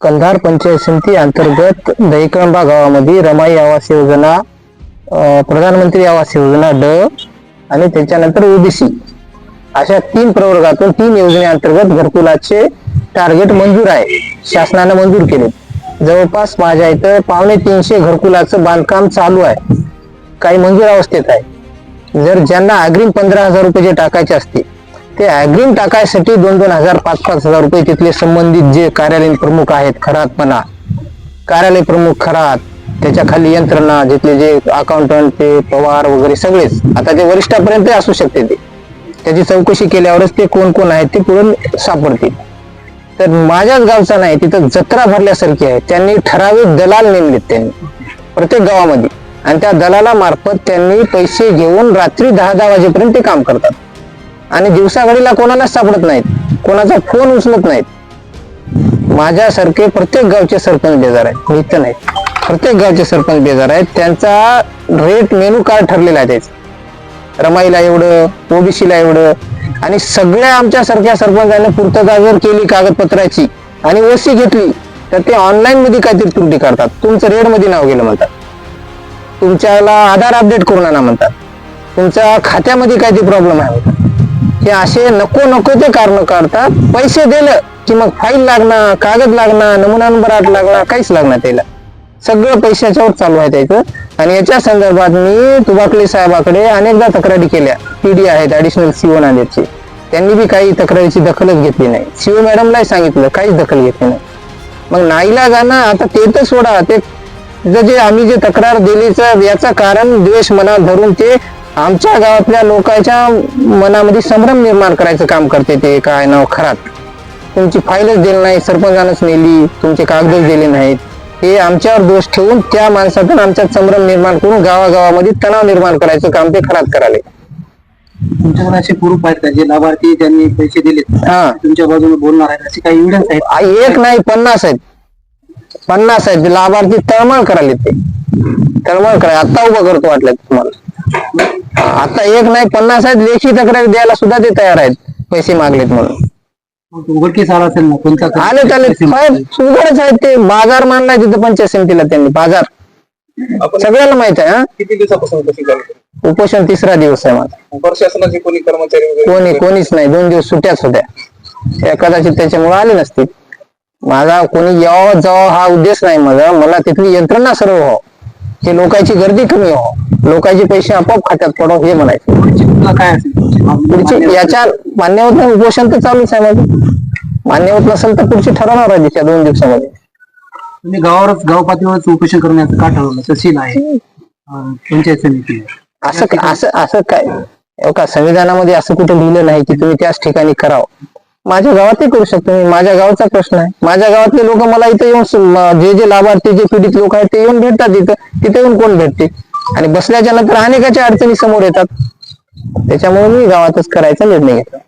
कंधार पंचायत समिती अंतर्गत दहीकळंबा गावामध्ये रमाई आवास योजना प्रधानमंत्री आवास योजना ड आणि त्याच्यानंतर ओबीसी. अशा तीन प्रवर्गातून तीन योजनेअंतर्गत घरकुलाचे टार्गेट मंजूर आहे. शासनानं मंजूर केले. जवळपास माझ्या इथं पावणे तीनशे घरकुलाचं बांधकाम चालू आहे. काही मंजूर अवस्थेत आहे. जर ज्यांना अग्रिम पंधरा हजार रुपये जे टाकायचे असतील ते अग्रिम टाकायसाठी दोन दोन हजार पाच पाच हजार रुपये तिथले संबंधित जे कार्यालयीन प्रमुख आहेत खरातपणा कार्यालय प्रमुख खरात त्याच्याखाली यंत्रणा जिथले जे अकाउंटंट ते पवार वगैरे सगळेच. आता ते वरिष्ठापर्यंत असू शकते ते. त्याची चौकशी केल्यावरच ते कोण कोण आहेत ते पुढे सापडतील. तर माझ्याच गावचा नाही तिथं जत्रा भरल्यासारखी आहे. त्यांनी ठराविक दलाल नेमलेत त्यांनी प्रत्येक गावामध्ये. आणि त्या दलाला मार्फत त्यांनी पैसे घेऊन रात्री दहा दहा वाजेपर्यंत ते काम करतात. आणि दिवसाघडीला कोणालाच सापडत नाहीत. कोणाचा फोन उचलत नाहीत. माझ्यासारखे प्रत्येक गावचे सरपंच बेजार आहेत. नित्य नाही. प्रत्येक गावचे सरपंच बेजार आहेत. त्यांचा रेट मेनू कार्ड ठरलेला आहे त्याचा रमाईला एवढं ओबीसीला एवढं. आणि सगळ्या आमच्या सारख्या सरपंचांनी पूर्तता जर केली कागदपत्राची आणि ओसी घेतली तर ते ऑनलाईन मध्ये काहीतरी त्रुटी करतात तुमचं रेडमध्ये नाव गेलं म्हणतात. तुमच्याला आधार अपडेट करून आणा म्हणतात. तुमच्या खात्यामध्ये काहीतरी प्रॉब्लेम आहे म्हणतात. हे असे नको नको ते कारण काढतात पैसे दिलं की मग फाईल लागणार कागद लागणार नमुना नंबर आठ लागणार काहीच लागणार त्याला. सगळं पैशाच्यावर चालू आहे त्याचं. आणि याच्या संदर्भात मी तुबाकले साहेबाकडे अनेकदा तक्रारी केल्या. पीडी आहेत ऍडिशनल सीओ नांदेडचे. त्यांनी बी काही तक्रारीची दखलच घेतली नाही. सीओ मॅडमलाही सांगितलं काहीच दखल घेतली नाही. मग नाईला जाणं आता ते तर सोडा. ते जे आम्ही जे तक्रार दिलीचं याचं कारण द्वेष मनात धरून ते आमच्या गावातल्या लोकांच्या मनामध्ये संभ्रम निर्माण करायचं काम करते ते काय नाव खरात. तुमची फाईलच दिली नाही सरपंचानंच नेली तुमचे कागदच दिले नाहीत. हे आमच्यावर दोष ठेवून त्या माणसातून आमच्यात संभ्रम निर्माण करून गावागावामध्ये तणाव निर्माण करायचं काम ते खरात कराले तुमच्याकडे असे प्रूफ आहेत का? जे लाभार्थी त्यांनी पैसे दिलेत हा. तुमच्या बाजूने बोलणार आहेत असे काही एव्हिडन्स आहेत? आ, एक नाही पन्नास आहेत. पन्नास आहेत लाभार्थी तळमळ करायले ते. तळमळ करा आता उभं करतो वाटलं तुम्हाला. आता एक नाही पन्नास आहेत लेखी तक्रार द्यायला सुद्धा ते तयार आहेत पैसे मागलेत म्हणून. उघडकीस आला असेल ना कोणता आले त्याले साहेब उघडच आहेत ते. बाजार मांडलाय तिथं पंचायत समितीला त्यांनी बाजार. सगळ्याला माहीत आहे हा? किती दिवसापासून चालू उपोषण तिसरा दिवस आहे माझा. प्रशासनाचे कोणी कर्मचारी वगैरे? कोणी कोणीच नाही. दोन दिवस सुट्याच होत्या. त्या कदाचित त्याच्यामुळे आले नसतील. माझा कोणी यावं जावं हा उद्देश नाही माझा. मला तिथली यंत्रणा सर्व व्हावं. ते लोकांची गर्दी कमी व्हावं. लोकांचे पैसे आपोआप खात्यात पडावं हे म्हणायचं. पुढची काय? पुढची याच्या मान्य होत नाही उपोषण तर चालूच आहे माझं. मान्य होत नसेल तर पुढची ठरवणार आहे तिच्या दोन दिवसामध्ये. तुम्ही गावावरच गाव पातळीवरच उपोषण करण्याचं का ठरवलं? तहसील आहे अं, पंचायत समिती? आहे. असं असं असं काय? हो का संविधानामध्ये असं कुठे लिहिलं नाही की तुम्ही त्याच ठिकाणी करावं? माझ्या गावातही करू शकतो मी. माझ्या गावाचा प्रश्न आहे. माझ्या गावातले लोक मला इथे येऊन स- म- जे जे लाभार्थी जे पीडित लोक आहेत ते येऊन भेटतात तिथं तिथे येऊन कोण भेटते? आणि बसल्याच्या नंतर अनेकाच्या अडचणी समोर येतात. त्याच्यामुळे मी गावातच करायचा निर्णय घेतला.